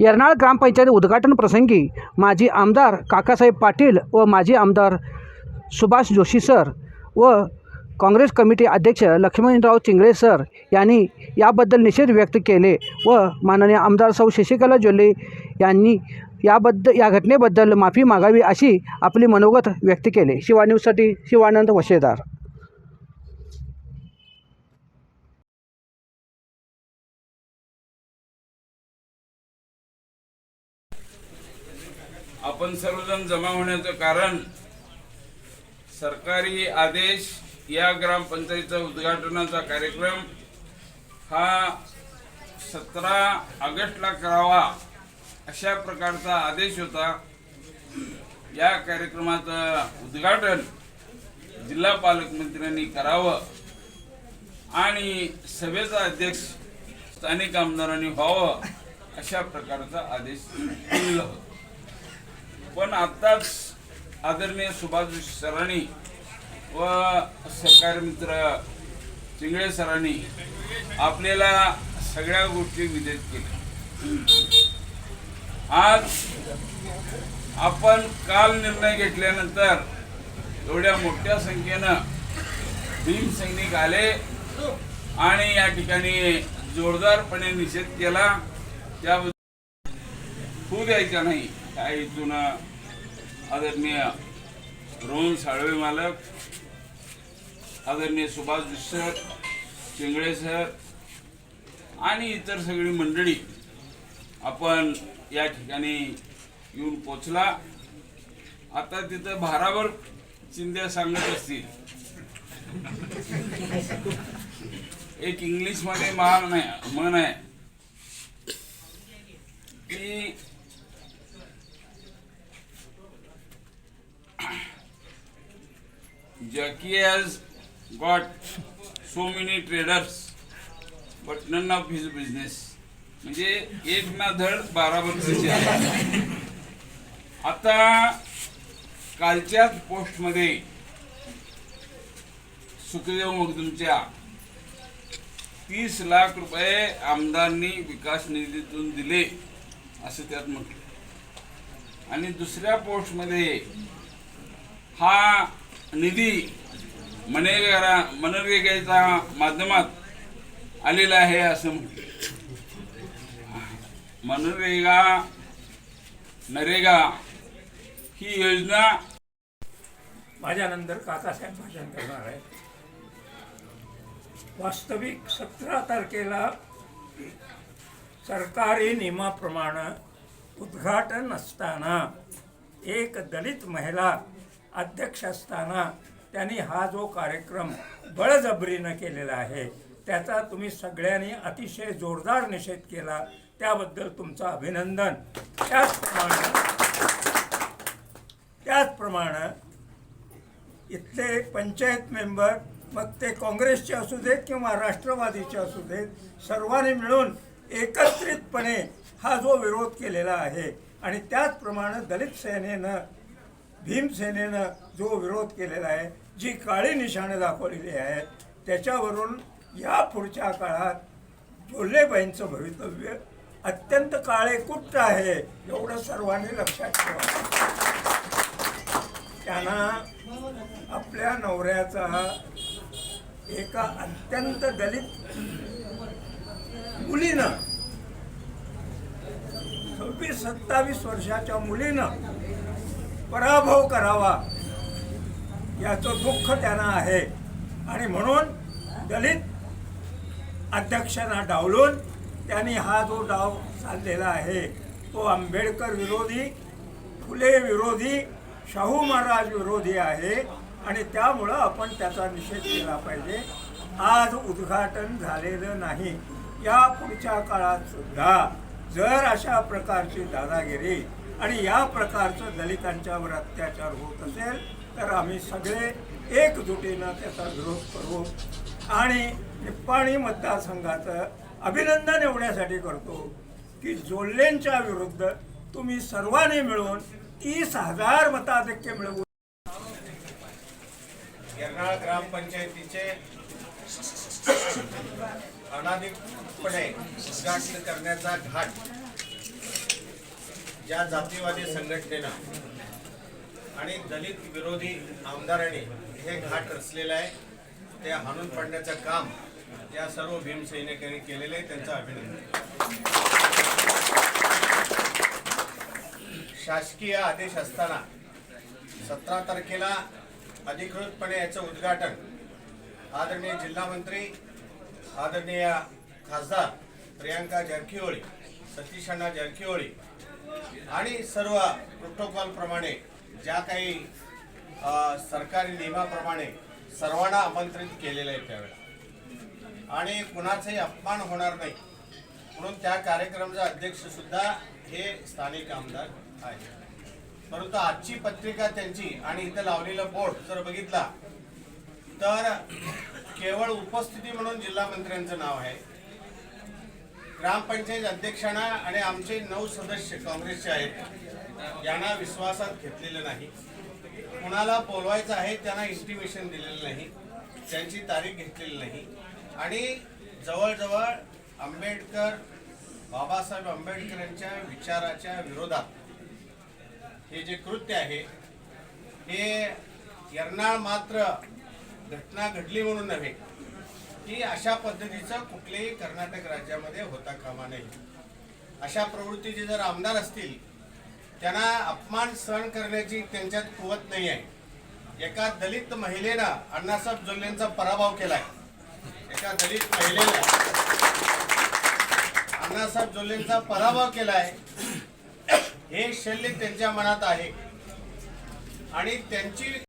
यरनाळ ग्रामपंचायत उद्घाटन प्रसंगी माजी आमदार काकासाहेब पाटील व माजी आमदार सुभाष जोशी सर व काँग्रेस कमिटी अध्यक्ष लक्ष्मणराव चिंगळे सर यांनी याबद्दल निषेध व्यक्त केले व माननीय आमदार सौ शशिकला जोल्ले यांनी याबद्दल या घटनेबद्दल माफी मागावी अशी आपली मनोगत व्यक्त केले. शिवान्यूजसाठी शिवानंद वशेदार आपण सर्वजण जमा होण्याचं कारण सरकारी आदेश या ग्रामपंचायतीचा उद्घाटनाचा कार्यक्रम हा सतरा ऑगस्टला करावा अशा प्रकारचा आदेश होता. या कार्यक्रमाचं उद्घाटन जिल्हा पालकमंत्र्यांनी करावं आणि सभेचा अध्यक्ष स्थानिक आमदारांनी व्हावं अशा प्रकारचा आदेश दिला होता. पण आत्ताच आदरणीय सुभाष सरांनी व सहकारी मित्र चिंगळे सरांनी आपल्याला सगळ्या गोष्टी विदित केल्या. आज आपण काल निर्णय घेतल्यानंतर एवढ्या मोठ्या संख्येनं भीम सैनिक आले आणि या ठिकाणी जोरदारपणे निषेध केला. त्याबद्दल होऊ द्यायचा नाही. काय इथून आदरणीय रोहन साळवे मालक आदरणीय सुभाष सर चिंगळे सर आणि इतर सगळी मंडळी आपण या ठिकाणी येऊन पोचला. आता तिथं भारावर चिंध्या सांगत असतील. एक इंग्लिशमध्ये नाही आहे मन आहे. की Jackie has got so many traders, but none of his business. म्हणजे एक ना धड बारा वर्षाचे आहे आता कालच्याच पोस्टमध्ये सुखदेव मगदुमच्या तीस लाख रुपये आमदारांनी विकास निधीतून दिले असं त्यात म्हटलं आणि दुसऱ्या पोस्टमध्ये हा निधी मनरेगा मनरेगाच्या माध्यमात आलेला आहे असं म्हटलं मनरेगा नरेगा ही योजना माझ्यानंतर काकासाहेब भाषण करणार आहे वास्तविक सतरा तारखेला सरकारी नियमाप्रमाणे उद्घाटन असताना एक दलित महिला अध्यक्ष असताना त्यांनी हा जो कार्यक्रम बळजबरीनं केलेला आहे त्याचा तुम्ही सगळ्यांनी अतिशय जोरदार निषेध केला. त्याबद्दल तुमचं अभिनंदन. त्याचप्रमाणे त्याचप्रमाणे इथले पंचायत मेंबर मग ते काँग्रेसचे असू देत किंवा राष्ट्रवादीचे असू देत सर्वांनी मिळून एकत्रितपणे हा जो विरोध केलेला आहे आणि त्याचप्रमाणे दलित सेनेनं भीमसेनेनं जो विरोध केलेला आहे जी काळी निशाणे दाखवलेली आहेत त्याच्यावरून या पुढच्या काळात जोल्लेबाईंचं भवितव्य अत्यंत काळे कुट्ट आहे एवढं सर्वांनी लक्षात ठेवा. त्यांना आपल्या नवऱ्याचा एका अत्यंत दलित मुलीनं सव्वीस सत्तावीस वर्षाच्या मुलीनं पराभव करावा. याचं दुःख त्यांना आहे. आणि म्हणून दलित अध्यक्षांना डावलून त्यांनी हा जो डाव चाललेला आहे तो आंबेडकर विरोधी फुले विरोधी शाहू महाराज विरोधी आहे. आणि त्यामुळं आपण त्याचा निषेध केला पाहिजे. आज उद्घाटन झालेलं नाही. या पुढच्या काळात सुद्धा जर अशा प्रकारची दादागिरी आणि या प्रकारचं दलितांच्यावर अत्याचार होत असेल तर आम्ही सगळे एकजुटीनं त्याचा विरोध करू आणि निप्पाणी मतदारसंघाचं अभिनंदन एवढ्यासाठी करतो की जोल्लेंच्या विरुद्ध तुम्ही सर्वांनी मिळून तीस हजार मताधिक्य मिळवून येरनाळ ग्रामपंचायतीचे अनाधिकपणे उद्घाटन करण्याचा घाट ज्या जातीवादी संघटनेनं आणि दलित विरोधी आमदारांनी हे घाट रचलेलं आहे ते हाणून पाडण्याचं काम या सर्व भीमसैनिकांनी केलेलं आहे त्यांचं अभिनंदन. शासकीय आदेश असताना सतरा तारखेला अधिकृतपणे याचं उद्घाटन आदरणीय जिल्हा मंत्री आदरणीय खासदार प्रियांका जारकिहोळी सतीश अण्णा आणि सर्व प्रोटोकॉल प्रमाणे ज्या काही सरकारी नियमाप्रमाणे सर्वांना आमंत्रित केलेलं आहे त्यावेळेला. आणि कुणाचाही अपमान होणार नाही. म्हणून त्या कार्यक्रमाचा अध्यक्ष सुद्धा हे स्थानिक आमदार आहे परंतु आजची पत्रिका त्यांची आणि इथं लावलेलं बोर्ड जर बघितला तर केवळ उपस्थिती म्हणून जिल्हा मंत्र्यांचं नाव आहे. ग्रामपंचायत अध्यक्षांना आणि आमचे नऊ सदस्य काँग्रेसचे आहेत यांना विश्वासात घेतलेलं नाही. कुणाला बोलवायचं आहे त्यांना इंटिमेशन दिलेलं नाही. त्यांची तारीख घेतलेली नाही. आणि जवळजवळ आंबेडकर बाबासाहेब आंबेडकरांच्या विचाराच्या विरोधात हे जे कृत्य आहे हे यर्नाळ मात्र घटना घडली म्हणून नव्हे की अशा पद्धतीचं कुठलेही कर्नाटक राज्यामध्ये होता कामा नये. अशा प्रवृत्तीचे जर आमदार असतील त्यांना अपमान सहन करण्याची त्यांच्यात कुवत नाही आहे. एका दलित महिलेनं अण्णासाहेब जोल्लेंचा पराभव केलाय. एका दलित महिलेनं अण्णासाहेब जोल्लेंचा पराभव केलाय. हे शल्य त्यांच्या मनात आहे. आणि त्यांची